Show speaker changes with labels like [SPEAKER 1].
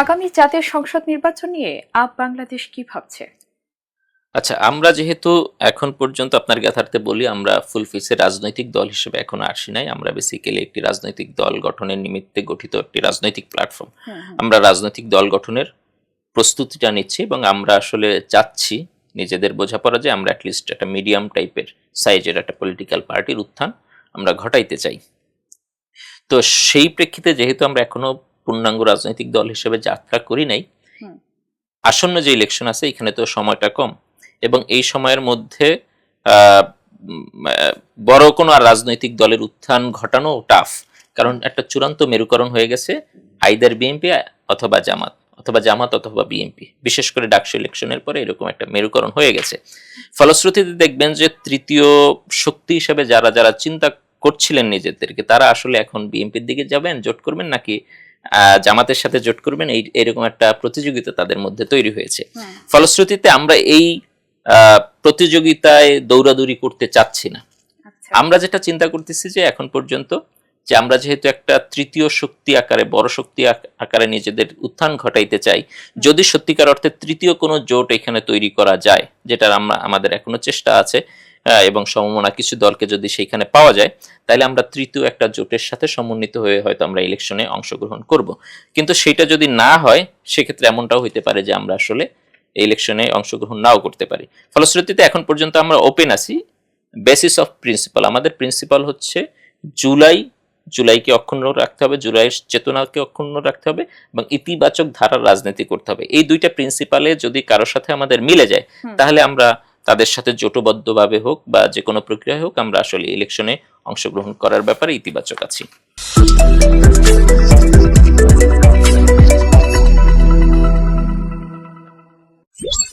[SPEAKER 1] আগামী জাতীয় সংসদ নির্বাচন নিয়ে আপ বাংলাদেশ কি ভাবছে?
[SPEAKER 2] আচ্ছা আমরা যেহেতু এখন পর্যন্ত আপনার গাথার্থে বলি আমরা ফুল ফেসে রাজনৈতিক দল হিসেবে এখনও আসি নাই। আমরা বেসিক্যালি একটি রাজনৈতিক দল গঠনের নিমিত্তে গঠিত একটি রাজনৈতিক প্ল্যাটফর্ম আমরা রাজনৈতিক দল গঠনের প্রস্তুতিটা নিচ্ছি এবং আমরা আসলে চাচ্ছি নিজেদের বোঝাপড়া যে আমরা অ্যাটলিস্ট একটা মিডিয়াম টাইপের সাইজের একটা পলিটিক্যাল পার্টির উত্থান আমরা ঘটাইতে চাই। তো সেই প্রেক্ষিতে যেহেতু আমরা এখনও পূর্ণাঙ্গ রাজনৈতিক দল হিসেবে যাত্রা করি নাই। আসন্ন যে ইলেকশন আছে এখানে তো সময়টা কম। এবং এই সময়ের মধ্যে বড় কোনো রাজনৈতিক দলের উত্থান ঘটানো টাফ কারণ একটা চূড়ান্ত মেরুকরণ হয়ে গেছে আইদার বিএনপি অথবা জামাত অথবা জামাত অথবা বিএনপি বিশেষ করে ডাকসু ইলেকশনের পরে এরকম একটা মেরুকরণ হয়ে গেছে। ফলশ্রুতিতে দেখবেন যে তৃতীয় শক্তি হিসেবে যারা যারা চিন্তা করছিলেন নিজেদেরকে তারা আসলে এখন বিএনপির দিকে যাবেন জোট করবেন নাকি জামাতের সাথে জোট করবেন এই এরকম একটা প্রতিযোগিতা তাদের মধ্যে তৈরি হয়েছে। ফলশ্রুতিতে আমরা এই প্রতিযোগিতায় দৌড়াদৌড়ি করতে চাচ্ছি না।
[SPEAKER 1] আচ্ছা।
[SPEAKER 2] আমরা যেটা চিন্তা করতেছি যে এখন পর্যন্ত যে আমরা যেহেতু একটা তৃতীয় শক্তি আকারে বড় শক্তি আকারে নিজেদের উত্থান ঘটাইতে চাই যদি সত্যিকার অর্থে তৃতীয় কোনো জোট এখানে তৈরি করা যায় যেটার আমরা আমাদের এখনও চেষ্টা আছে এবং সমমনা কিছু দলকে যদি সেইখানে পাওয়া যায় তাহলে আমরা তৃতীয় একটা জোটের সাথে সমন্বিত হয়ে হয়তো আমরা ইলেকশনে অংশগ্রহণ করব। কিন্তু সেটা যদি না হয় সেক্ষেত্রে এমনটাও হইতে পারে যে আমরা আসলে ইলেকশনে অংশগ্রহণ নাও করতে পারি। ফলশ্রুতিতে এখন পর্যন্ত আমরা ওপেন আছি বেসিস অফ প্রিন্সিপাল আমাদের প্রিন্সিপাল হচ্ছে জুলাই জুলাইকে অক্ষুণ্ণ রাখতে হবে জুলাইয়ের চেতনাকে অক্ষুণ্ণ রাখতে হবে এবং ইতিবাচক ধারার রাজনীতি করতে হবে। এই দুইটা প্রিন্সিপালে যদি কারোর সাথে আমাদের মিলে যায় তাহলে আমরা তাদের সাথে জোটবদ্ধভাবে হোক বা যে কোনো প্রক্রিয়ায় হোক, আমরা আসলে ইলেকশনে অংশগ্রহণ করার ব্যাপারে ইতিবাচক আছি।